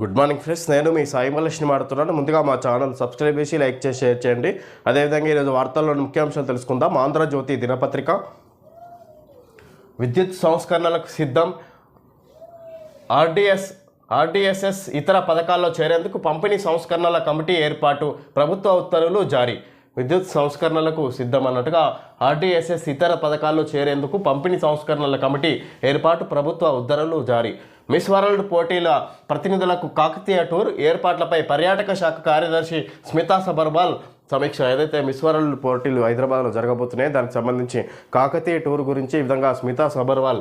Good morning friends నేను మీ సాయి మలేష్ని మాడుతున్నాను ముందుగా మా ఛానల్ సబ్స్క్రైబ్ చేసి లైక్ చేసి షేర్ చేయండి. అదేవిధంగా ఈరోజు వార్తల్లోని ముఖ్యాంశాలు తెలుసుకుందాం. ఆంధ్రజ్యోతి దినపత్రిక. విద్యుత్ సంస్కరణలకు సిద్ధం. ఆర్డీఎస్ ఆర్డీఎస్ఎస్ ఇతర పథకాల్లో చేరేందుకు పంపిణీ సంస్కరణల కమిటీ ఏర్పాటు. ప్రభుత్వ ఉత్తర్వులు జారీ. విద్యుత్ సంస్కరణలకు సిద్ధం అన్నట్టుగా ఆర్డీఎస్ఎస్ ఇతర పథకాల్లో చేరేందుకు పంపిణీ సంస్కరణల కమిటీ ఏర్పాటు. ప్రభుత్వ ఉత్తర్వులు జారీ. మిస్ వరల్డ్ పోటీల ప్రతినిధులకు కాకతీయ టూర్ ఏర్పాట్లపై పర్యాటక శాఖ కార్యదర్శి స్మితా సబర్వాల్ సమీక్ష. ఏదైతే మిస్ వరల్డ్ పోటీలు హైదరాబాద్లో జరగబోతున్నాయి దానికి సంబంధించి కాకతీయ టూర్ గురించి ఈ విధంగా స్మితా సబర్వాల్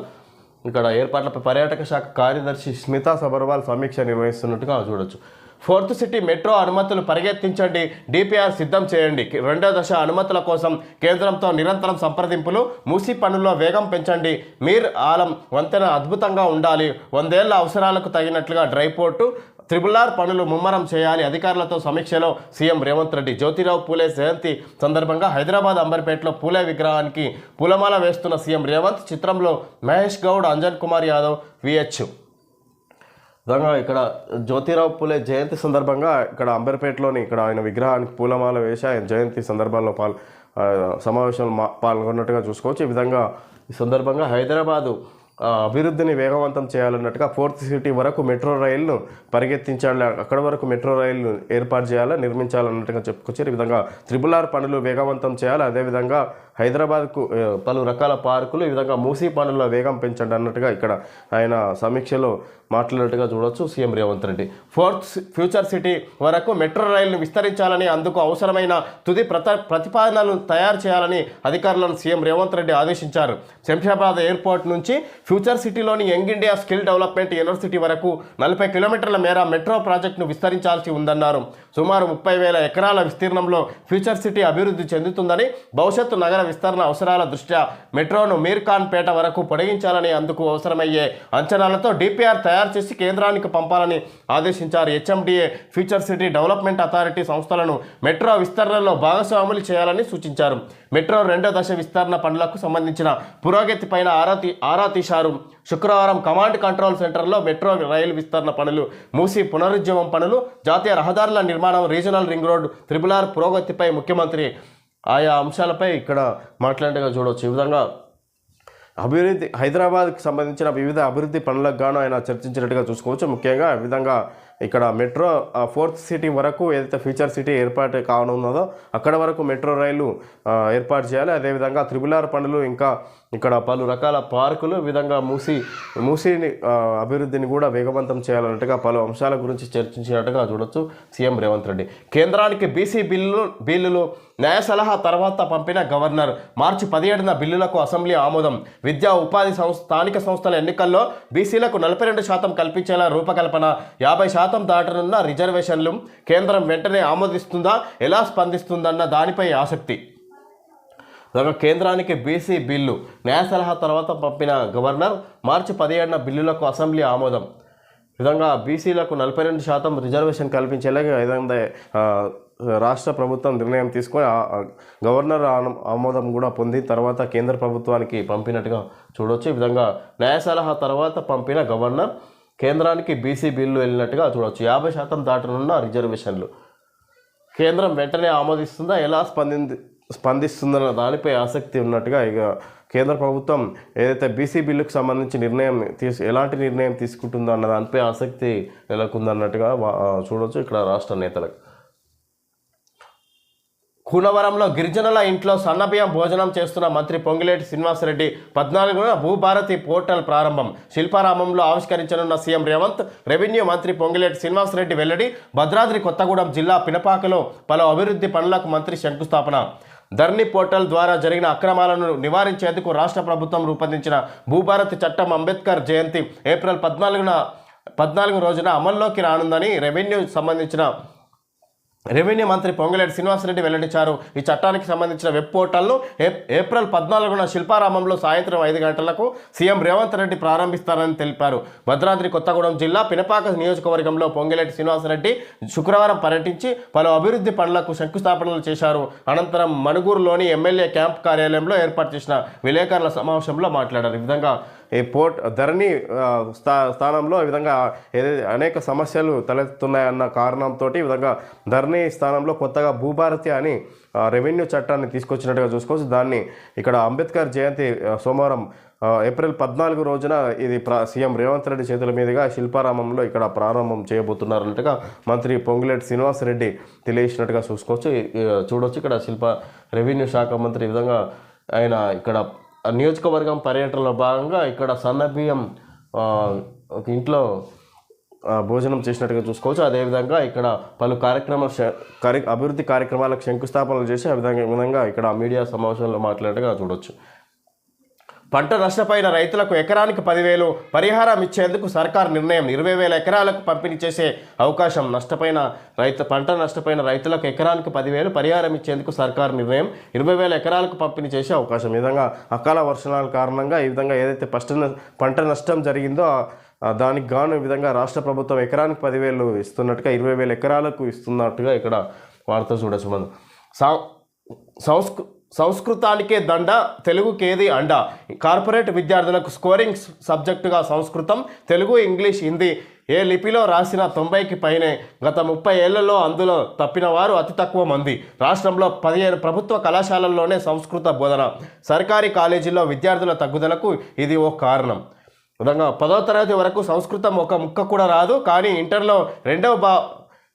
ఇక్కడ ఏర్పాట్లపై పర్యాటక శాఖ కార్యదర్శి స్మితా సబర్వాల్ సమీక్ష నిర్వహిస్తున్నట్టుగా చూడొచ్చు. ఫోర్త్ సిటీ మెట్రో అనుమతులు పరిగెత్తించండి. డిపిఆర్ సిద్ధం చేయండి. రెండో దశ అనుమతుల కోసం కేంద్రంతో నిరంతరం సంప్రదింపులు మూసి పనుల్లో వేగం పెంచండి. మీర్ ఆలం వంతెన అద్భుతంగా ఉండాలి. వందేళ్ళ అవసరాలకు తగినట్లుగా డ్రై పోర్టు త్రిబుల్ ఆర్ పనులు ముమ్మరం చేయాలి. అధికారులతో సమీక్షలో సీఎం రేవంత్ రెడ్డి జ్యోతిరావు పూలే జయంతి సందర్భంగా హైదరాబాద్ అంబర్పేటలో పూలే విగ్రహానికి పూలమాల వేస్తున్న సీఎం రేవంత్ చిత్రంలో మహేష్ గౌడ్ అంజన్ కుమార్ యాదవ్ విహెచ్. విధంగా ఇక్కడ జ్యోతిరావు పూలే జయంతి సందర్భంగా ఇక్కడ అంబర్పేటలోని ఇక్కడ ఆయన విగ్రహానికి పూలమాల వేసి ఆయన జయంతి సందర్భంలో పాల్ సమావేశంలో మా పాల్గొన్నట్టుగా చూసుకోవచ్చు. ఈ విధంగా ఈ సందర్భంగా హైదరాబాదు అభివృద్ధిని వేగవంతం చేయాలన్నట్టుగా ఫోర్త్ సిటీ వరకు మెట్రో రైలును పరిగెత్తించాలి అక్కడ వరకు మెట్రో రైలు ఏర్పాటు చేయాలి నిర్మించాలన్నట్టుగా చెప్పుకొచ్చారు. ఈ విధంగా త్రిబుల్ ఆర్ పనులు వేగవంతం చేయాలి. అదేవిధంగా హైదరాబాద్కు పలు రకాల పార్కులు ఈ విధంగా మూసీ పనుల వేగం పెంచండి అన్నట్టుగా ఇక్కడ ఆయన సమీక్షలో మాట్లాడినట్టుగా చూడొచ్చు CM Revanth Reddy. Fourth future city వరకు మెట్రో రైల్ను విస్తరించాలని అందుకు అవసరమైన తుది ప్రత ప్రతిపాదనలు తయారు చేయాలని అధికారులను సీఎం రేవంత్ రెడ్డి ఆదేశించారు. శంషాబాద్ ఎయిర్పోర్ట్ నుంచి ఫ్యూచర్ సిటీలోని young India skill development university వరకు నలభై కిలోమీటర్ల మేర మెట్రో ప్రాజెక్టును విస్తరించాల్సి ఉందన్నారు. సుమారు ముప్పై వేల ఎకరాల విస్తీర్ణంలో ఫ్యూచర్ సిటీ అభివృద్ధి చెందుతుందని భవిష్యత్తు నగర విస్తరణ అవసరాల దృష్ట్యా మెట్రోను మీర్ఖాన్పేట వరకు పొడిగించాలని అందుకు అవసరమయ్యే అంచనాలతో డిపిఆర్ తయారు చేసి కేంద్రానికి పంపాలని ఆదేశించారు. HMDA future city development authority సంస్థలను మెట్రో విస్తరణలో భాగస్వాములు చేయాలని సూచించారు. మెట్రో రెండో దశ విస్తరణ పనులకు సంబంధించిన పురోగతి పైన ఆరా ఆరా తీశారు శుక్రవారం కమాండ్ కంట్రోల్ సెంటర్లో మెట్రో రైలు విస్తరణ పనులు మూసి పునరుద్యమం పనులు జాతీయ రహదారుల నిర్మాణం regional ring road triple R పురోగతిపై ముఖ్యమంత్రి ఆయా అంశాలపై ఇక్కడ మాట్లాడేగా చూడవచ్చు ఈ విధంగా అభివృద్ధి హైదరాబాద్కి సంబంధించిన వివిధ అభివృద్ధి పనులకు గాను ఆయన చర్చించినట్టుగా చూసుకోవచ్చు. ముఖ్యంగా విధంగా ఇక్కడ మెట్రో ఫోర్త్ సిటీ వరకు ఏదైతే ఫ్యూచర్ సిటీ ఏర్పాటు కావనున్నదో అక్కడ వరకు మెట్రో రైలు ఏర్పాటు చేయాలి. అదేవిధంగా త్రిబుల్ ఆర్ పనులు ఇంకా ఇక్కడ పలు రకాల పార్కులు విధంగా మూసి మూసిని అభివృద్ధిని కూడా వేగవంతం చేయాలన్నట్టుగా పలు అంశాల గురించి చర్చించినట్టుగా చూడొచ్చు సీఎం రేవంత్ రెడ్డి. కేంద్రానికి బీసీ బిల్లు బిల్లులు న్యాయ సలహా తర్వాత పంపిన గవర్నర్ మార్చి పదిహేడున బిల్లులకు అసెంబ్లీ ఆమోదం. విద్యా ఉపాధి సంస్థ స్థానిక సంస్థల ఎన్నికల్లో బీసీలకు నలభై రెండు శాతం కల్పించేలా రూపకల్పన యాభై శాతం శాతం దాటనున్న రిజర్వేషన్లు కేంద్రం వెంటనే ఆమోదిస్తుందా? ఎలా స్పందిస్తుందన్న దానిపై ఆసక్తి. కేంద్రానికి బీసీ బిల్లు. న్యాయ సలహా తర్వాత పంపిన గవర్నర్ మార్చి పదిహేడున బిల్లులకు అసెంబ్లీ ఆమోదం. విధంగా బీసీలకు నలభై రెండు శాతం రిజర్వేషన్ కల్పించేలాగా విధంగా రాష్ట్ర ప్రభుత్వం నిర్ణయం తీసుకొని ఆ గవర్నర్ ఆమోదం కూడా పొంది తర్వాత కేంద్ర ప్రభుత్వానికి పంపినట్టుగా చూడవచ్చు ఈ విధంగా న్యాయ సలహా తర్వాత పంపిన గవర్నర్ కేంద్రానికి బీసీ బిల్లు వెళ్ళినట్టుగా చూడవచ్చు. యాభై శాతం దాటనున్న రిజర్వేషన్లు. కేంద్రం వెంటనే ఆమోదిస్తుందా? ఎలా స్పంది స్పందిస్తుందన్న దానిపై ఆసక్తి ఉన్నట్టుగా ఇక కేంద్ర ప్రభుత్వం ఏదైతే బీసీ బిల్లుకు సంబంధించి నిర్ణయం తీసు ఎలాంటి నిర్ణయం తీసుకుంటుందో అన్న దానిపై ఆసక్తి నెలకొందన్నట్టుగా చూడవచ్చు ఇక్కడ రాష్ట్ర నేతలకు. కూనవరంలో గిరిజనుల ఇంట్లో సన్నబియ్యం భోజనం చేస్తున్న మంత్రి పొంగిలేటి శ్రీనివాసరెడ్డి పద్నాలుగున భూభారతి పోర్టల్ ప్రారంభం. శిల్పారామంలో ఆవిష్కరించనున్న సీఎం రేవంత్ రెవెన్యూ మంత్రి పొంగిలేటి శ్రీనివాసరెడ్డి వెల్లడి భద్రాద్రి కొత్తగూడెం జిల్లా పినపాకలో పలు అభివృద్ధి పనులకు మంత్రి శంకుస్థాపన. ధర్ని పోర్టల్ ద్వారా జరిగిన అక్రమాలను నివారించేందుకు రాష్ట్ర ప్రభుత్వం రూపొందించిన భూభారతి చట్టం అంబేద్కర్ జయంతి ఏప్రిల్ పద్నాలుగున పద్నాలుగు రోజున అమల్లోకి రానుందని రెవెన్యూ సంబంధించిన రెవెన్యూ మంత్రి పొంగలేటి శ్రీనివాసరెడ్డి వెల్లడించారు. ఈ చట్టానికి సంబంధించిన వెబ్ పోర్టల్ను ఏప్రిల్ పద్నాలుగున శిల్పారామంలో సాయంత్రం ఐదు గంటలకు సీఎం రేవంత్ రెడ్డి ప్రారంభిస్తారని తెలిపారు. భద్రాద్రి కొత్తగూడెం జిల్లా పినపాక నియోజకవర్గంలో పొంగిలేటి శ్రీనివాసరెడ్డి శుక్రవారం పర్యటించి పలు అభివృద్ధి పనులకు శంకుస్థాపనలు చేశారు. అనంతరం మణుగూరులోని ఎమ్మెల్యే క్యాంప్ కార్యాలయంలో ఏర్పాటు చేసిన విలేకరుల సమావేశంలో మాట్లాడారు. ఈ విధంగా ఈ పోర్ట్ ధరణి స్థా స్థానంలో ఈ విధంగా అనేక సమస్యలు తలెత్తున్నాయన్న కారణంతో ఈ విధంగా ధరణి స్థానంలో కొత్తగా భూభారతి అని రెవెన్యూ చట్టాన్ని తీసుకొచ్చినట్టుగా చూసుకోవచ్చు. దాన్ని ఇక్కడ అంబేద్కర్ జయంతి సోమవారం ఏప్రిల్ పద్నాలుగు రోజున ఇది ప్ర సీఎం రేవంత్ రెడ్డి చేతుల మీదుగా శిల్పారామంలో ఇక్కడ ప్రారంభం చేయబోతున్నారన్నట్టుగా మంత్రి పొంగులేటి శ్రీనివాసరెడ్డి తెలియజేసినట్టుగా చూసుకోవచ్చు. చూడవచ్చు ఇక్కడ శిల్ప రెవెన్యూ శాఖ మంత్రి ఈ విధంగా ఆయన ఇక్కడ నియోజకవర్గం పర్యటనలో భాగంగా ఇక్కడ సన్నబియ్యం ఒక ఇంట్లో భోజనం చేసినట్టుగా చూసుకోవచ్చు. అదేవిధంగా ఇక్కడ పలు కార్యక్రమాలు శ- కార్య అభివృద్ధి కార్యక్రమాలకు శంకుస్థాపనలు చేసి ఆ విధంగా విధంగా ఇక్కడ మీడియా సమావేశంలో మాట్లాడగా చూడొచ్చు. పంట నష్టపోయిన రైతులకు ఎకరానికి పదివేలు పరిహారం ఇచ్చేందుకు సర్కార్ నిర్ణయం. ఇరవై వేల ఎకరాలకు పంపిణీ చేసే అవకాశం నష్టపోయిన రైతు పంట నష్టపోయిన రైతులకు ఎకరానికి పదివేలు పరిహారం ఇచ్చేందుకు సర్కార్ నిర్ణయం. ఇరవై వేల ఎకరాలకు పంపిణీ చేసే అవకాశం. ఈ విధంగా అకాల వర్షాల కారణంగా ఈ విధంగా ఏదైతే ఫస్ట్ పంట నష్టం జరిగిందో దానికి గాను ఈ విధంగా రాష్ట్ర ప్రభుత్వం ఎకరానికి పదివేలు ఇస్తున్నట్టుగా ఇరవై వేల ఎకరాలకు ఇస్తున్నట్టుగా ఇక్కడ వార్త చూడొచ్చు. మనం సా సంస్కృ సంస్కృతానికే దండ తెలుగుకేది అండ. కార్పొరేట్ విద్యార్థులకు స్కోరింగ్ సబ్జెక్టుగా సంస్కృతం తెలుగు ఇంగ్లీష్ హిందీ ఏ లిపిలో రాసిన తొంభైకి పైనే. గత ముప్పై ఏళ్ళలో అందులో తప్పిన వారు అతి తక్కువ మంది. రాష్ట్రంలో పదిహేను ప్రభుత్వ కళాశాలల్లోనే సంస్కృత బోధన. సర్కారీ కాలేజీల్లో విద్యార్థుల తగ్గుదలకు ఇది ఓ కారణం. విధంగా పదో తరగతి వరకు సంస్కృతం ఒక ముక్క కూడా రాదు కానీ ఇంటర్లో రెండవ బా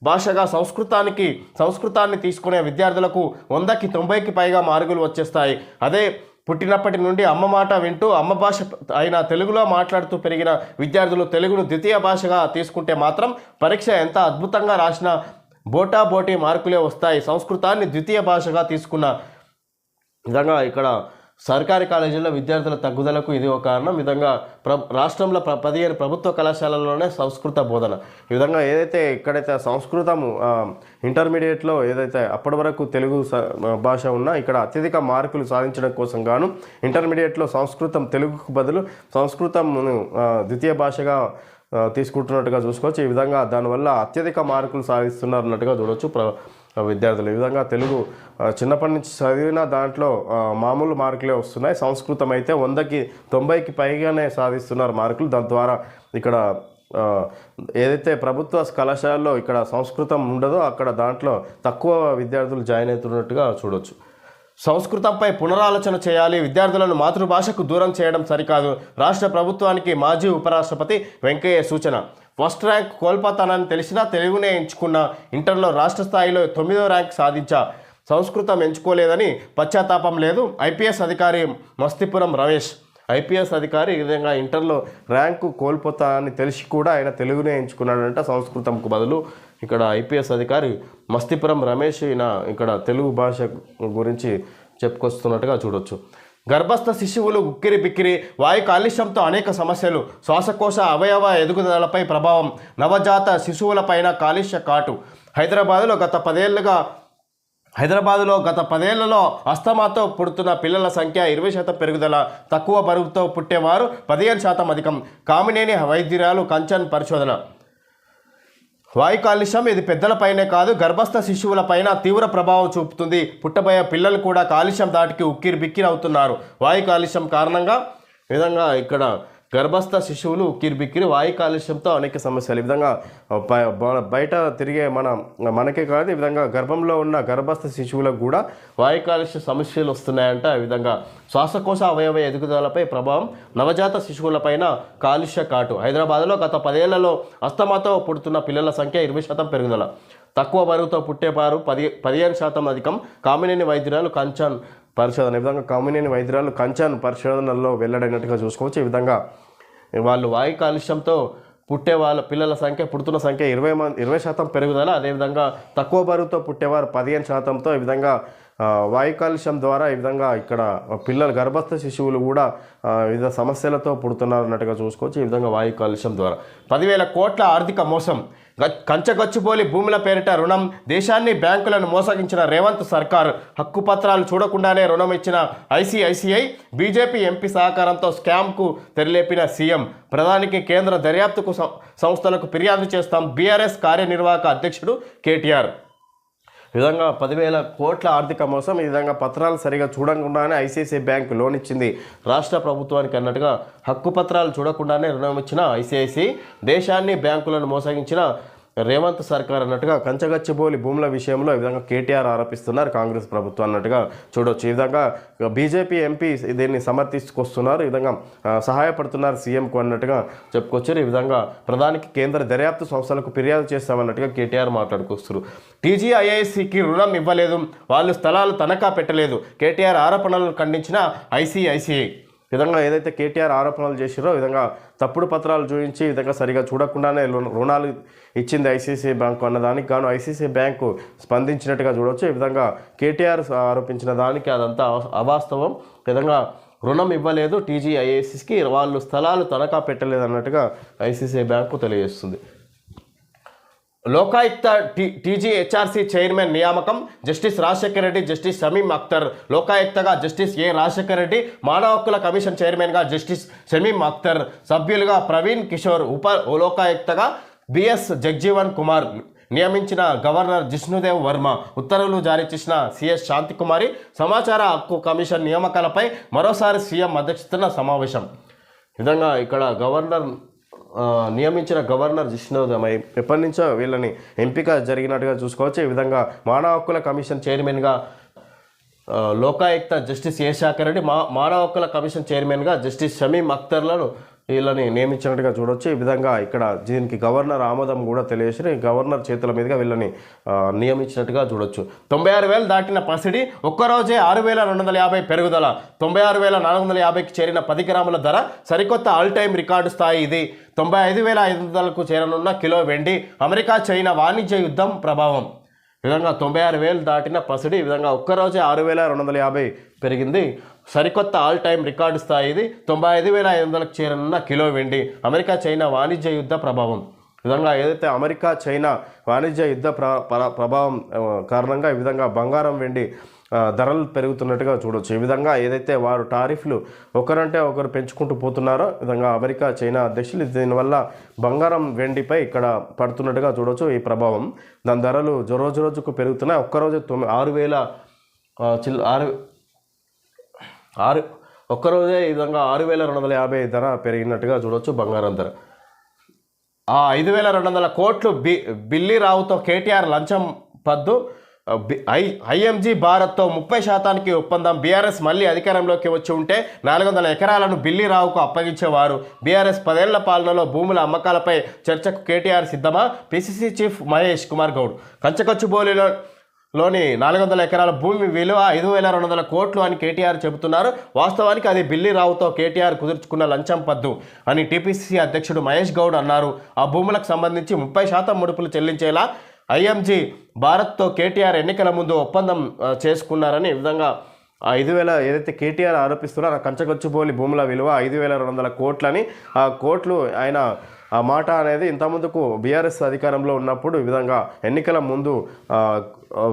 భాషగా సంస్కృతానికి సంస్కృతాన్ని తీసుకునే విద్యార్థులకు వందకి తొంభైకి పైగా మార్కులు వచ్చేస్తాయి. అదే పుట్టినప్పటి నుండి అమ్మ మాట వింటూ అమ్మ భాష అయిన తెలుగులో మాట్లాడుతూ పెరిగిన విద్యార్థులు తెలుగును ద్వితీయ భాషగా తీసుకుంటే మాత్రం పరీక్ష ఎంత అద్భుతంగా రాసినా బోటా బోటీ మార్కులే వస్తాయి. సంస్కృతాన్ని ద్వితీయ భాషగా తీసుకున్న విధంగా ఇక్కడ సర్కారీ కాలేజీల్లో విద్యార్థుల తగ్గుదలకు ఇది ఒక కారణం. విధంగా ప్ర రాష్ట్రంలో ప్ర పదిహేను ప్రభుత్వ కళాశాలల్లోనే సంస్కృత బోధన. ఈ విధంగా ఏదైతే ఇక్కడైతే సంస్కృతము ఇంటర్మీడియట్లో ఏదైతే అప్పటి వరకు తెలుగు భాష ఉన్నా ఇక్కడ అత్యధిక మార్కులు సాధించడం కోసం గాను ఇంటర్మీడియట్లో సంస్కృతం తెలుగుకు బదులు సంస్కృతంను ద్వితీయ భాషగా తీసుకుంటున్నట్టుగా చూసుకోవచ్చు. ఈ విధంగా దానివల్ల అత్యధిక మార్కులు సాధిస్తున్నారు అన్నట్టుగా చూడవచ్చు ప్ర విద్యార్థులు. ఈ విధంగా తెలుగు చిన్నప్పటి నుంచి చదివిన దాంట్లో మామూలు మార్కులే వస్తున్నాయి. సంస్కృతం అయితే వందకి తొంభైకి పైగానే సాధిస్తున్నారు మార్కులు. దాని ద్వారా ఇక్కడ ఏదైతే ప్రభుత్వ కళాశాలలో ఇక్కడ సంస్కృతం ఉండదో అక్కడ దాంట్లో తక్కువ విద్యార్థులు జాయిన్ అవుతున్నట్టుగా చూడొచ్చు. సంస్కృతంపై పునరాలోచన చేయాలి. విద్యార్థులను మాతృభాషకు దూరం చేయడం సరికాదు. రాష్ట్ర ప్రభుత్వానికి మాజీ ఉపరాష్ట్రపతి వెంకయ్య సూచన. ఫస్ట్ ర్యాంక్ కోల్పోతానని తెలిసినా తెలుగునే ఎంచుకున్న ఇంటర్లో రాష్ట్ర స్థాయిలో తొమ్మిదో ర్యాంక్ సాధించా. సంస్కృతం ఎంచుకోలేదని పశ్చాత్తాపం లేదు. ఐపీఎస్ అధికారి మస్తిపురం రమేష్. ఐపీఎస్ అధికారి ఈ విధంగా ఇంటర్లో ర్యాంకు కోల్పోతా అని తెలిసి కూడా ఆయన తెలుగునే ఎంచుకున్నాడంట. సంస్కృతంకు బదులు ఇక్కడ ఐపీఎస్ అధికారి మస్తిపురం రమేష్ ఈయన ఇక్కడ తెలుగు భాష గురించి చెప్పుకొస్తున్నట్టుగా చూడొచ్చు. గర్భస్థ శిశువులు ఉక్కిరి బిక్కిరి వాయు కాలుష్యంతో అనేక సమస్యలు. శ్వాసకోశ అవయవ ఎదుగుదలపై ప్రభావం. నవజాత శిశువులపైన కాలుష్య కాటు. హైదరాబాద్లో గత పదేళ్ళుగా హైదరాబాదులో గత పదేళ్ళలో అస్తమాతో పుడుతున్న పిల్లల సంఖ్య ఇరవై శాతం పెరుగుదల తక్కువ బరువుతో పుట్టేవారు పదిహేను శాతం అధికం. కామినేని వైద్యురాలు కంచన్ పరిశోధన. వాయు కాలుష్యం ఇది పెద్దలపైనే కాదు గర్భస్థ శిశువులపైన తీవ్ర ప్రభావం చూపుతుంది. పుట్టబోయే పిల్లలు కూడా కాలుష్యం దాటికి ఉక్కిరి బిక్కిరి అవుతున్నారు. వాయు కాలుష్యం కారణంగా విధంగా ఇక్కడ గర్భస్థ శిశువులు ఉక్కిరిబిక్కిరి వాయు కాలుష్యంతో అనేక సమస్యలు. ఈ విధంగా బయట తిరిగే మన మనకే కాదు ఈ విధంగా గర్భంలో ఉన్న గర్భస్థ శిశువులకు కూడా వాయు కాలుష్య సమస్యలు వస్తున్నాయంట. ఈ విధంగా శ్వాసకోశ అవయవ ఎదుగుదలపై ప్రభావం నవజాత శిశువులపైన కాలుష్య కాటు. హైదరాబాద్లో గత పదేళ్ళలో అస్తమాతో పుడుతున్న పిల్లల సంఖ్య ఇరవై శాతం పెరుగుదల. తక్కువ బరువుతో పుట్టేవారు పది పదిహేను శాతం అధికం. కామినేని వైద్యురాలు కంచన్ పరిశోధన. ఈ విధంగా కామినేని వైద్యురాలు కంచాన్ పరిశోధనల్లో వెల్లడైనట్టుగా చూసుకోవచ్చు. ఈ విధంగా వాళ్ళు వాయు కాలుష్యంతో పుట్టే వాళ్ళ పిల్లల సంఖ్య పుడుతున్న సంఖ్య ఇరవై మంది ఇరవై శాతం పెరుగుదల. అదేవిధంగా తక్కువ బరువుతో పుట్టేవారు పదిహేను శాతంతో ఈ విధంగా వాయు కాలుష్యం ద్వారా ఈ విధంగా ఇక్కడ పిల్లలు గర్భస్థ శిశువులు కూడా వివిధ సమస్యలతో పుడుతున్నారు అన్నట్టుగా చూసుకోవచ్చు. ఈ విధంగా వాయు కాలుష్యం ద్వారా. పదివేల కోట్ల ఆర్థిక మోసం. కంచగచ్చిపోలి భూముల పేరిట రుణం దేశాన్ని బ్యాంకులను మోసగించిన రేవంత్ సర్కార్. హక్కుపత్రాలు చూడకుండానే రుణం ఇచ్చిన ఐసీఐసీఐ బీజేపీ ఎంపీ సహకారంతో స్కామ్కు తెరలేపిన సీఎం. ప్రధానికి కేంద్ర దర్యాప్తుకు సంస్థలకు ఫిర్యాదు చేస్తాం బీఆర్ఎస్ కార్యనిర్వాహక అధ్యక్షుడు కేటీఆర్. విధంగా పదివేల కోట్ల ఆర్థిక మోసం ఈ విధంగా పత్రాలు సరిగా చూడకుండానే ఐసిఐసిఐ బ్యాంక్ లోన్ ఇచ్చింది. రాష్ట్ర ప్రభుత్వానికి అన్నట్టుగా హక్కు పత్రాలు చూడకుండానే రుణం ఇచ్చిన ఐసిఐసిఐ దేశాన్ని బ్యాంకులను మోసగించిన రేవంత్ సర్కార్ అన్నట్టుగా కంచగచ్చిబోలి భూముల విషయంలో ఈ విధంగా కేటీఆర్ ఆరోపిస్తున్నారు. కాంగ్రెస్ ప్రభుత్వం అన్నట్టుగా చూడొచ్చు. ఈ విధంగా బీజేపీ ఎంపీ దీన్ని సమర్థించుకొస్తున్నారు. ఈ విధంగా సహాయపడుతున్నారు సీఎంకు అన్నట్టుగా చెప్పుకొచ్చారు. ఈ విధంగా ప్రధానికి కేంద్ర దర్యాప్తు సంస్థలకు ఫిర్యాదు చేస్తామన్నట్టుగా కేటీఆర్ మాట్లాడుకొస్తారు టీజీఐఐసికి రుణం ఇవ్వలేదు. వాళ్ళు స్థలాలు తనఖా పెట్టలేదు. కేటీఆర్ ఆరోపణలను ఖండించిన ఐసీఐసీఐ విధంగా ఏదైతే కేటీఆర్ ఆరోపణలు చేసిరో విధంగా తప్పుడు పత్రాలు చూపించి విధంగా సరిగా చూడకుండానే రుణాలు ఇచ్చింది ఐసీసీ బ్యాంకు అన్న దానికి గాను ఐసీసీ బ్యాంకు స్పందించినట్టుగా చూడవచ్చు ఈ విధంగా కేటీఆర్ ఆరోపించిన దానికి అదంతా అవాస్తవం. విధంగా రుణం ఇవ్వలేదు. టీజీఐఏసీస్కి వాళ్ళు స్థలాలు తనఖా పెట్టలేదు అన్నట్టుగా ఐసీసీ బ్యాంకు తెలియజేస్తుంది. లోకాయుక్త టీ టీజీహెచ్ఆర్సీ చైర్మన్ నియామకం జస్టిస్ రాజశేఖర రెడ్డి జస్టిస్ షమీం అఖ్తర్ లోకాయుక్తగా జస్టిస్ ఏ రాజశేఖర రెడ్డి మానవ హక్కుల కమిషన్ చైర్మన్గా జస్టిస్ షమీం అఖ్తర్ సభ్యులుగా ప్రవీణ్ కిషోర్ ఉప లోకాయుక్తగా బిఎస్ జగ్జీవన్ కుమార్ నియమించిన గవర్నర్ జిష్ణుదేవ్ వర్మ. ఉత్తర్వులు జారీ చేసిన సిఎస్ శాంతికుమారి సమాచార హక్కు కమిషన్ నియామకాలపై మరోసారి సీఎం అధ్యక్షతన సమావేశం. విధంగా ఇక్కడ గవర్నర్ నియమించిన గవర్నర్ జిష్ణుదమై ఎప్పటి నుంచో వీళ్ళని ఎంపిక జరిగినట్టుగా చూసుకోవచ్చు. ఈ విధంగా మానవ హక్కుల కమిషన్ చైర్మన్గా లోకాయుక్త జస్టిస్ ఏ శాఖర్ రెడ్డి మా మానవ హక్కుల కమిషన్ చైర్మన్గా జస్టిస్ షమీమ్ అఖ్తర్లను వీళ్ళని నియమించినట్టుగా చూడొచ్చు. ఈ విధంగా ఇక్కడ దీనికి గవర్నర్ ఆమోదం కూడా తెలియజేసి గవర్నర్ చేతుల మీదుగా వీళ్ళని నియమించినట్టుగా చూడొచ్చు. తొంభై ఆరు వేలు దాటిన పసిడి ఒక్కరోజే ఆరు వేల రెండు వందల యాభై పెరుగుదల. తొంభై ఆరు వేల నాలుగు వందల యాభైకి చేరిన పది గ్రాముల ధర సరికొత్త ఆల్ టైమ్ రికార్డు స్థాయి ఇది. తొంభై ఐదు వేల ఐదు వందలకు చేరనున్న కిలో వెండి అమెరికా చైనా వాణిజ్య యుద్ధం ప్రభావం. ఈ విధంగా తొంభై ఆరు వేలు దాటిన పసిడి ఈ విధంగా ఒక్కరోజే ఆరు వేల రెండు వందల యాభై పెరిగింది. సరికొత్త ఆల్ టైమ్ రికార్డు స్థాయి ఇది తొంభై ఐదు వేల ఐదు వందలకు చేరనున్న కిలో వెండి. అమెరికా చైనా వాణిజ్య యుద్ధ ప్రభావం. విధంగా ఏదైతే అమెరికా చైనా వాణిజ్య యుద్ధ ప్ర ప్రభావం కారణంగా ఈ విధంగా బంగారం వెండి ధరలు పెరుగుతున్నట్టుగా చూడొచ్చు. ఈ విధంగా ఏదైతే వారు టారిఫ్లు ఒకరంటే ఒకరు పెంచుకుంటూ పోతున్నారో విధంగా అమెరికా చైనా అధ్యక్షులు దీనివల్ల బంగారం వెండిపై ఇక్కడ పడుతున్నట్టుగా చూడొచ్చు ఈ ప్రభావం. దాని ధరలు రోజు రోజుకు పెరుగుతున్నాయి. ఒక్కరోజు తొమ్మిది ఆరు వేల చిల్ ఆరు ఆరు ఒక్కరోజే ఈ విధంగా ఆరు వేల రెండు వందల యాభై ధర పెరిగినట్టుగా చూడొచ్చు బంగారం ధర. ఆ ఐదు వేల రెండు వందల కోట్లు బి బిల్లి రావుతో కేటీఆర్ లంచం పద్దు. ఐ ఐఎంజీ భారత్తో ముప్పై శాతానికి ఒప్పందం. బీఆర్ఎస్ మళ్ళీ అధికారంలోకి వచ్చి ఉంటే నాలుగు వందల ఎకరాలను బిల్లీరావుకు అప్పగించేవారు. బీఆర్ఎస్ పదేళ్ళ పాలనలో భూముల అమ్మకాలపై చర్చకు కేటీఆర్ సిద్ధమా? PCC chief Mahesh Kumar Goud. కంచకొచ్చుబోలిలో లోని నాలుగు వందల ఎకరాల భూమి విలువ ఐదు వేల రెండు వందల కోట్లు అని కేటీఆర్ చెబుతున్నారు. వాస్తవానికి అది బిల్లి రావుతో కేటీఆర్ కుదుర్చుకున్న లంచం పద్దు అని టీపీసీసీ అధ్యక్షుడు మహేష్ గౌడ్ అన్నారు. ఆ భూములకు సంబంధించి ముప్పై శాతం ముడుపులు చెల్లించేలా ఐఎంజీ భారత్తో కేటీఆర్ ఎన్నికల ముందు ఒప్పందం చేసుకున్నారని ఈ విధంగా ఐదు వేల ఏదైతే కేటీఆర్ ఆరోపిస్తున్నారో ఆ కంచగొచ్చుబోలి భూముల విలువ ఐదు వేల రెండు వందల కోట్లని ఆ కోట్లు ఆయన ఆ మాట అనేది ఇంతకుముందుకు బీఆర్ఎస్ అధికారంలో ఉన్నప్పుడు ఈ విధంగా ఎన్నికల ముందు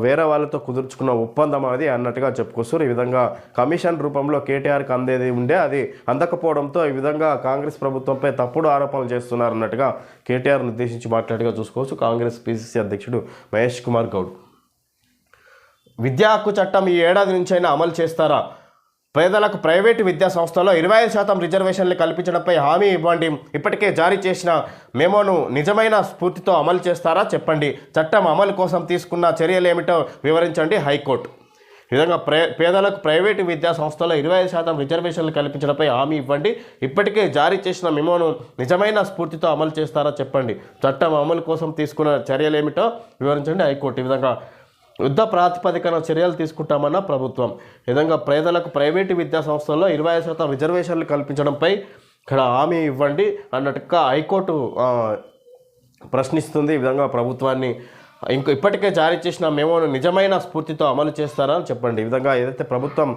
వేరే వాళ్ళతో కుదుర్చుకున్న ఒప్పందం అది అన్నట్టుగా చెప్పుకొస్తారు. ఈ విధంగా కమిషన్ రూపంలో కేటీఆర్కి అందేది ఉండే అది అందకపోవడంతో ఈ విధంగా కాంగ్రెస్ ప్రభుత్వంపై తప్పుడు ఆరోపణలు చేస్తున్నారు అన్నట్టుగా కేటీఆర్ నిర్దేశించి మాట్లాడుగా చూసుకోవచ్చు. కాంగ్రెస్ పిసిసి అధ్యక్షుడు మహేష్ కుమార్ గౌడ్. విద్యా హక్కు చట్టం ఈ ఏడాది నుంచైనా అమలు చేస్తారా? పేదలకు ప్రైవేటు విద్యా సంస్థల్లో ఇరవై ఐదు శాతం రిజర్వేషన్లు కల్పించడంపై హామీ ఇవ్వండి. ఇప్పటికే జారీ చేసిన మెమోను నిజమైన స్ఫూర్తితో అమలు చేస్తారా చెప్పండి. చట్టం అమలు కోసం తీసుకున్న చర్యలేమిటో వివరించండి హైకోర్టు. విధంగా ప్రే పేదలకు ప్రైవేటు విద్యా సంస్థల్లో ఇరవై ఐదు శాతం రిజర్వేషన్లు కల్పించడంపై హామీ ఇవ్వండి. ఇప్పటికే జారీ చేసిన మెమోను నిజమైన స్ఫూర్తితో అమలు చేస్తారా చెప్పండి. చట్టం అమలు కోసం తీసుకున్న చర్యలేమిటో వివరించండి హైకోర్టు. ఈ విధంగా యుద్ధ ప్రాతిపదికన చర్యలు తీసుకుంటామన్న ప్రభుత్వం. విధంగా పేదలకు ప్రైవేటు విద్యా సంస్థల్లో ఇరవై ఐదు శాతం రిజర్వేషన్లు కల్పించడంపై ఇక్కడ హామీ ఇవ్వండి అన్నట్టుగా హైకోర్టు ప్రశ్నిస్తుంది. ఈ విధంగా ప్రభుత్వాన్ని ఇంకో ఇప్పటికే జారీ చేసిన మేము నిజమైన స్ఫూర్తితో అమలు చేస్తారని చెప్పండి. ఈ విధంగా ఏదైతే ప్రభుత్వం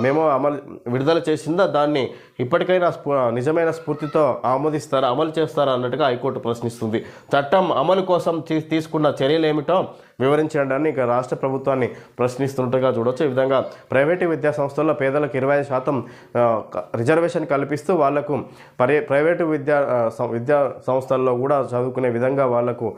మేము అమలు విడుదల చేసిందా దాన్ని ఇప్పటికైనా స్ఫూ నిజమైన స్ఫూర్తితో ఆమోదిస్తారా అమలు చేస్తారా అన్నట్టుగా హైకోర్టు ప్రశ్నిస్తుంది. చట్టం అమలు కోసం తీసుకున్న చర్యలు ఏమిటో వివరించండి అని ఇక రాష్ట్ర ప్రభుత్వాన్ని ప్రశ్నిస్తున్నట్టుగా చూడొచ్చు. ఈ విధంగా ప్రైవేటు విద్యా సంస్థల్లో పేదలకు ఇరవై ఐదు శాతం రిజర్వేషన్ కల్పిస్తూ వాళ్ళకు పరి ప్రైవేటు విద్యా సం- విద్యా సంస్థల్లో కూడా చదువుకునే విధంగా వాళ్ళకు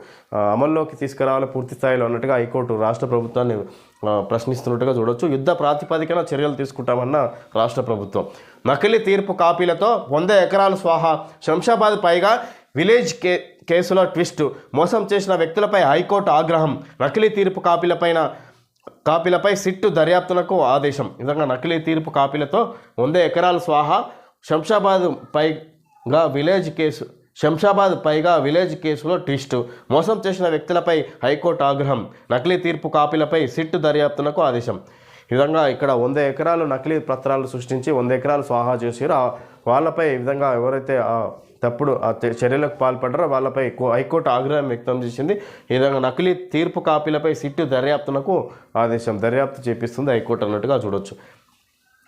అమల్లోకి తీసుకురావాలి పూర్తి స్థాయిలో అన్నట్టుగా హైకోర్టు రాష్ట్ర ప్రభుత్వాన్ని ప్రశ్నిస్తున్నట్టుగా చూడొచ్చు. యుద్ధ ప్రాతిపదికన చర్యలు తీసుకుంటామన్న రాష్ట్ర ప్రభుత్వం. నకిలీ తీర్పు కాపీలతో వంద ఎకరాలు స్వాహా శంషాబాద్ పైగా విలేజ్ కే కేసులో ట్విస్ట్ మోసం చేసిన వ్యక్తులపై హైకోర్టు ఆగ్రహం నకిలీ తీర్పు కాపీలపైన కాపీలపై సిట్టు దర్యాప్తునకు ఆదేశం. విధంగా నకిలీ తీర్పు కాపీలతో వంద ఎకరాల స్వాహా శంషాబాద్ పైగా విలేజ్ కేసు శంషాబాద్ పైగా విలేజ్ కేసులో ట్విస్ట్. మోసం చేసిన వ్యక్తులపై హైకోర్టు ఆగ్రహం. నకిలీ తీర్పు కాపీలపై సిట్టు దర్యాప్తునకు ఆదేశం. ఈ విధంగా ఇక్కడ వంద ఎకరాలు నకిలీ పత్రాలు సృష్టించి వంద ఎకరాలు స్వాహా చేసారో. ఆ వాళ్ళపై ఈ విధంగా ఎవరైతే తప్పుడు ఆ చర్యలకు పాల్పడ్డారో వాళ్ళపై హైకోర్టు ఆగ్రహం వ్యక్తం చేసింది. ఈ విధంగా నకిలీ తీర్పు కాపీలపై సిట్టు దర్యాప్తునకు ఆదేశం దర్యాప్తు చేపిస్తుంది హైకోర్టు అన్నట్టుగా చూడొచ్చు.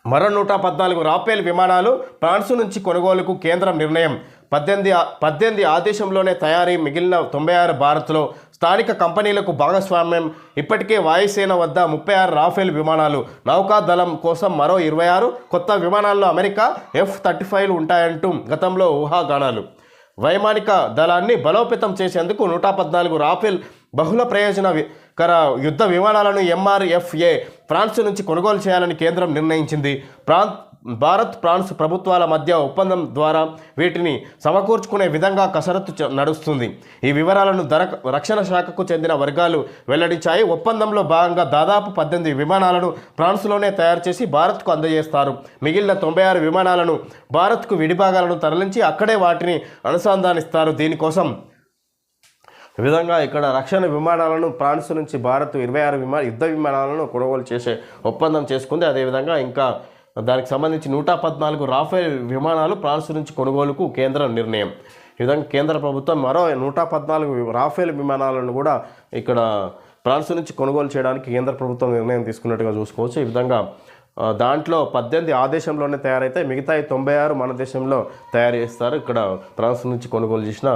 మరో నూట పద్నాలుగు రాఫేల్ విమానాలు ఫ్రాన్స్ నుంచి కొనుగోలుకు కేంద్రం నిర్ణయం. పద్దెనిమిది పద్దెనిమిది ఆదేశంలోనే తయారీ మిగిలిన తొంభై ఆరు భారత్లో స్థానిక కంపెనీలకు భాగస్వామ్యం. ఇప్పటికే వాయుసేన వద్ద ముప్పై ఆరు రాఫేల్ విమానాలు నౌకాదళం కోసం మరో ఇరవై ఆరు కొత్త విమానాల్లో అమెరికా ఎఫ్ థర్టీ ఫైవ్లు ఉంటాయంటూ గతంలో ఊహాగానాలు. వైమానిక దళాన్ని బలోపేతం చేసేందుకు నూట పద్నాలుగు రాఫెల్ బహుళ ప్రయోజన కర యుద్ధ విమానాలను ఎంఆర్ఎఫ్ఏ ఫ్రాన్స్ నుంచి కొనుగోలు చేయాలని కేంద్రం నిర్ణయించింది. ప్రాంత్ భారత్ ఫ్రాన్స్ ప్రభుత్వాల మధ్య ఒప్పందం ద్వారా వీటిని సమకూర్చుకునే విధంగా కసరత్తు నడుస్తుంది. ఈ వివరాలను ధర రక్షణ శాఖకు చెందిన వర్గాలు వెల్లడించాయి. ఒప్పందంలో భాగంగా దాదాపు పద్దెనిమిది విమానాలను ఫ్రాన్స్లోనే తయారు చేసి భారత్కు అందజేస్తారు. మిగిలిన తొంభై ఆరు విమానాలను భారత్కు విడిభాగాలను తరలించి అక్కడే వాటిని అనుసంధానిస్తారు. దీనికోసం విధంగా ఇక్కడ రక్షణ విమానాలను ఫ్రాన్స్ నుంచి భారత్ ఇరవై ఆరు విమాన యుద్ధ విమానాలను కొనుగోలు చేసే ఒప్పందం చేసుకుంది. అదేవిధంగా ఇంకా దానికి సంబంధించి నూట పద్నాలుగు రాఫేల్ విమానాలు ఫ్రాన్స్ నుంచి కొనుగోలుకు కేంద్రం నిర్ణయం. ఈ విధంగా కేంద్ర ప్రభుత్వం మరో నూట పద్నాలుగు రాఫేల్ విమానాలను కూడా ఇక్కడ ఫ్రాన్స్ నుంచి కొనుగోలు చేయడానికి కేంద్ర ప్రభుత్వం నిర్ణయం తీసుకున్నట్టుగా చూసుకోవచ్చు. ఈ విధంగా దాంట్లో పద్దెనిమిది ఆ దేశంలోనే తయారైతే మిగతా తొంభై ఆరు మన దేశంలో తయారు చేస్తారు. ఇక్కడ ఫ్రాన్స్ నుంచి కొనుగోలు చేసిన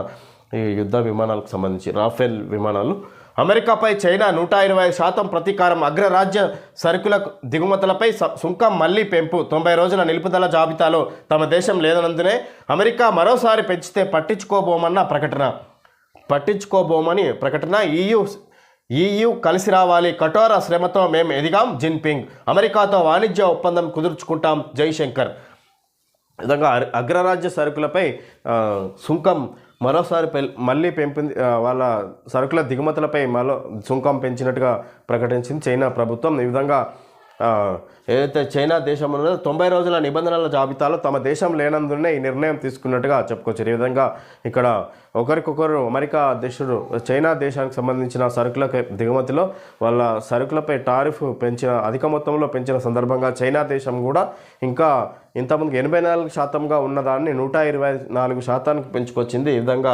ఈ యుద్ధ విమానాలకు సంబంధించి రాఫెల్ విమానాలు. అమెరికాపై చైనా నూట ఇరవై ఐదు శాతం ప్రతీకారం అగ్రరాజ్య సరుకుల దిగుమతులపై స- సుంకం మళ్ళీ పెంపు. తొంభై రోజుల నిలుపుదల జాబితాలో తమ దేశం లేదనందునే అమెరికా మరోసారి పెంచితే పట్టించుకోబోమన్న ప్రకటన. పట్టించుకోబోమని ప్రకటన. ఈయూ ఈయూ కలిసి రావాలి. కఠోర శ్రమతో మేము ఎదిగాం జిన్పింగ్. అమెరికాతో వాణిజ్య ఒప్పందం కుదుర్చుకుంటాం జైశంకర్. విధంగా అగ్రరాజ్య సరుకులపై సుంకం మరోసారి మళ్ళీ పెంపింది వాళ్ళ సరుకుల దిగుమతులపై మరో సుంకం పెంచినట్టుగా ప్రకటించింది చైనా ప్రభుత్వం. ఈ విధంగా ఏదైతే చైనా దేశం ఉన్నదో తొంభై రోజుల నిబంధనల జాబితాలో తమ దేశం లేనందునే ఈ నిర్ణయం తీసుకున్నట్టుగా చెప్పుకోవచ్చు ఈ విధంగా ఇక్కడ ఒకరికొకరు అమెరికా అధ్యక్షుడు చైనా దేశానికి సంబంధించిన సరుకుల దిగుమతిలో వాళ్ళ సరుకులపై టారిఫ్ పెంచిన అధిక మొత్తంలో పెంచిన సందర్భంగా చైనా దేశం కూడా ఇంకా ఇంతకుముందు ఎనభై నాలుగు శాతంగా ఉన్నదాన్ని నూట ఇరవై నాలుగు శాతానికి పెంచుకొచ్చింది. ఈ విధంగా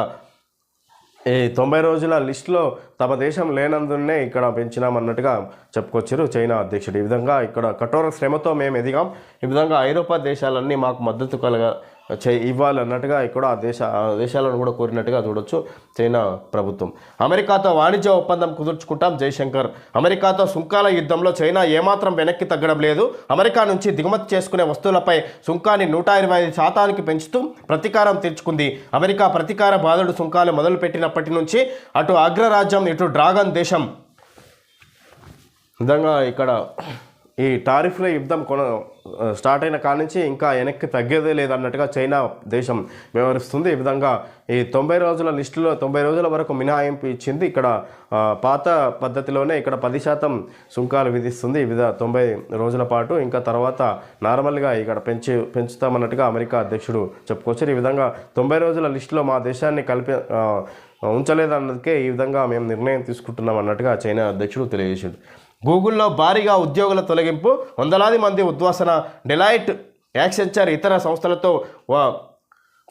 ఈ తొంభై రోజుల లిస్టులో తమ దేశం లేనందునే ఇక్కడ పెంచినామన్నట్టుగా చెప్పుకొచ్చారు చైనా అధ్యక్షుడు. ఈ విధంగా ఇక్కడ కఠోర శ్రమతో మేము ఎదిగాం ఈ విధంగా ఐరోపా దేశాలన్నీ మాకు మద్దతు కలగ చే ఇవ్వాలన్నట్టుగా ఇక్కడ ఆ దేశ ఆ దేశాలను కూడా కోరినట్టుగా చూడొచ్చు చైనా ప్రభుత్వం. అమెరికాతో వాణిజ్య ఒప్పందం కుదుర్చుకుంటాం జైశంకర్ అమెరికాతో సుంకాల యుద్ధంలో చైనా ఏమాత్రం వెనక్కి తగ్గడం లేదు. అమెరికా నుంచి దిగుమతి చేసుకునే వస్తువులపై సుంకాన్ని నూట ఇరవై ఐదు శాతానికి పెంచుతూ ప్రతీకారం తీర్చుకుంది. అమెరికా ప్రతీకార బాధుడు సుంకాలు మొదలుపెట్టినప్పటి నుంచి అటు అగ్రరాజ్యం ఇటు డ్రాగన్ దేశం. విధంగా ఇక్కడ ఈ టారిఫ్ల యుద్ధం కొన స్టార్ట్ అయిన కాడి నుంచి ఇంకా వెనక్కి తగ్గేదే లేదన్నట్టుగా చైనా దేశం వ్యవహరిస్తుంది ఈ విధంగా ఈ తొంభై రోజుల లిస్టులో తొంభై రోజుల వరకు మినహాయింపు ఇచ్చింది. ఇక్కడ పాత పద్ధతిలోనే ఇక్కడ పది శాతం సుంకాలు విధిస్తుంది. ఈ విధ తొంభై రోజుల పాటు ఇంకా తర్వాత నార్మల్గా ఇక్కడ పెంచి పెంచుతామన్నట్టుగా అమెరికా అధ్యక్షుడు చెప్పుకోవచ్చు ఈ విధంగా తొంభై రోజుల లిస్టులో మా దేశాన్ని కలిపి ఉంచలేదన్నదికే ఈ విధంగా మేము నిర్ణయం తీసుకుంటున్నాం అన్నట్టుగా చైనా అధ్యక్షుడు తెలియజేశాడు. గూగుల్లో భారీగా ఉద్యోగుల తొలగింపు వందలాది మంది ఉద్వాసన డెలైట్ యాక్సెంచర్ ఇతర సంస్థలతో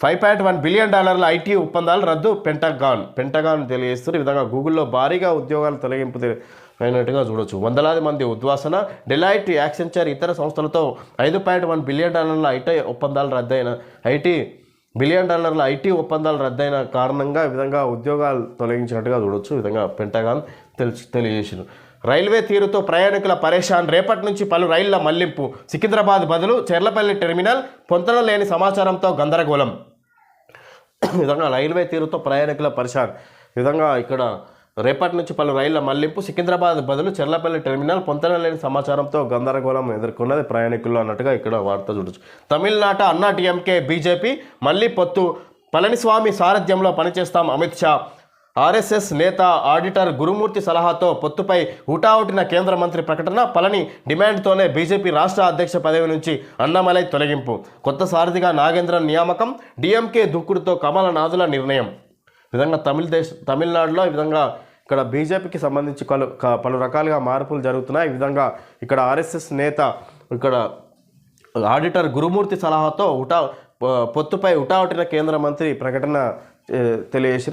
ఫైవ్ పాయింట్ వన్ బిలియన్ డాలర్ల ఐటీ ఒప్పందాలు రద్దు పెంటగాన్ పెంటగాన్ తెలియజేస్తారు ఈ విధంగా గూగుల్లో భారీగా ఉద్యోగాల తొలగింపు అయినట్టుగా చూడొచ్చు. వందలాది మంది ఉద్వాసన డెలైట్ యాక్సెంచర్ ఇతర సంస్థలతో ఐదు పాయింట్ వన్ బిలియన్ డాలర్ల ఐటీ ఒప్పందాలు రద్దయిన ఐటీ బిలియన్ డాలర్ల ఐటీ ఒప్పందాలు రద్దయిన కారణంగా విధంగా ఉద్యోగాలు తొలగించినట్టుగా చూడొచ్చు. ఈ విధంగా పెంటగాన్ తెలిసి తెలియజేసింది రైల్వే తీరుతో ప్రయాణికుల పరేషాన్. రేపటి నుంచి పలు రైళ్ళ మళ్ళింపు. సికింద్రాబాద్ బదులు చెర్లపల్లి టెర్మినల్ పొంతన లేని సమాచారంతో గందరగోళం. విధంగా రైల్వే తీరుతో ప్రయాణికుల పరిశాన్ ఈ విధంగా ఇక్కడ రేపటి నుంచి పలు రైళ్ళ మళ్ళింపు. సికింద్రాబాద్ బదులు చెర్లపల్లి టెర్మినల్ పొంతన లేని సమాచారంతో గందరగోళం ఎదుర్కొన్నది ప్రయాణికులు అన్నట్టుగా ఇక్కడ వార్త చూడొచ్చు. తమిళనాట అన్నా టీఎంకే బీజేపీ మళ్ళీ పొత్తు పళనిస్వామి సారథ్యంలో పనిచేస్తాం అమిత్ షా. ఆర్ఎస్ఎస్ నేత ఆడిటర్ గురుమూర్తి సలహాతో పొత్తుపై హుటాహుటిన కేంద్ర మంత్రి ప్రకటన పలని డిమాండ్తోనే బీజేపీ రాష్ట్ర అధ్యక్ష పదవి నుంచి అన్నమలై తొలగింపు. కొత్త సారథిగా నాగేంద్రన్ నియామకం డిఎంకే దూకుడుతో కమల నాథుల నిర్ణయం. విధంగా తమిళ దేశ తమిళనాడులో ఈ విధంగా ఇక్కడ బీజేపీకి సంబంధించి పలు పలు రకాలుగా మార్పులు జరుగుతున్నాయి. ఈ విధంగా ఇక్కడ ఆర్ఎస్ఎస్ నేత ఇక్కడ ఆడిటర్ గురుమూర్తి సలహాతో ఉటా పొత్తుపై ఉటావటిన కేంద్ర మంత్రి ప్రకటన ఏ,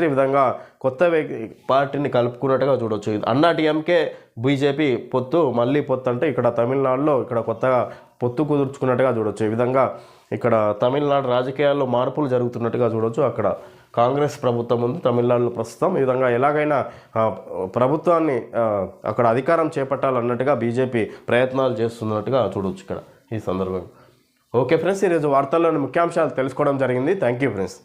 ఈ విధంగా కొత్త వ్యక్తి పార్టీని కలుపుకున్నట్టుగా చూడొచ్చు. అన్నా టీఎంకే బీజేపీ పొత్తు మళ్ళీ పొత్తు అంటే ఇక్కడ తమిళనాడులో ఇక్కడ కొత్తగా పొత్తు కుదుర్చుకున్నట్టుగా చూడొచ్చు. ఈ విధంగా ఇక్కడ తమిళనాడు రాజకీయాల్లో మార్పులు జరుగుతున్నట్టుగా చూడొచ్చు. అక్కడ కాంగ్రెస్ ప్రభుత్వం ఉంది తమిళనాడులో ప్రస్తుతం. ఈ విధంగా ఎలాగైనా ప్రభుత్వాన్ని అక్కడ అధికారం చేపట్టాలన్నట్టుగా బీజేపీ ప్రయత్నాలు చేస్తున్నట్టుగా చూడొచ్చు ఇక్కడ ఈ సందర్భంగా. ఓకే ఫ్రెండ్స్ ఈరోజు వార్తల్లోని ముఖ్యాంశాలు తెలుసుకోవడం జరిగింది. Thank you friends.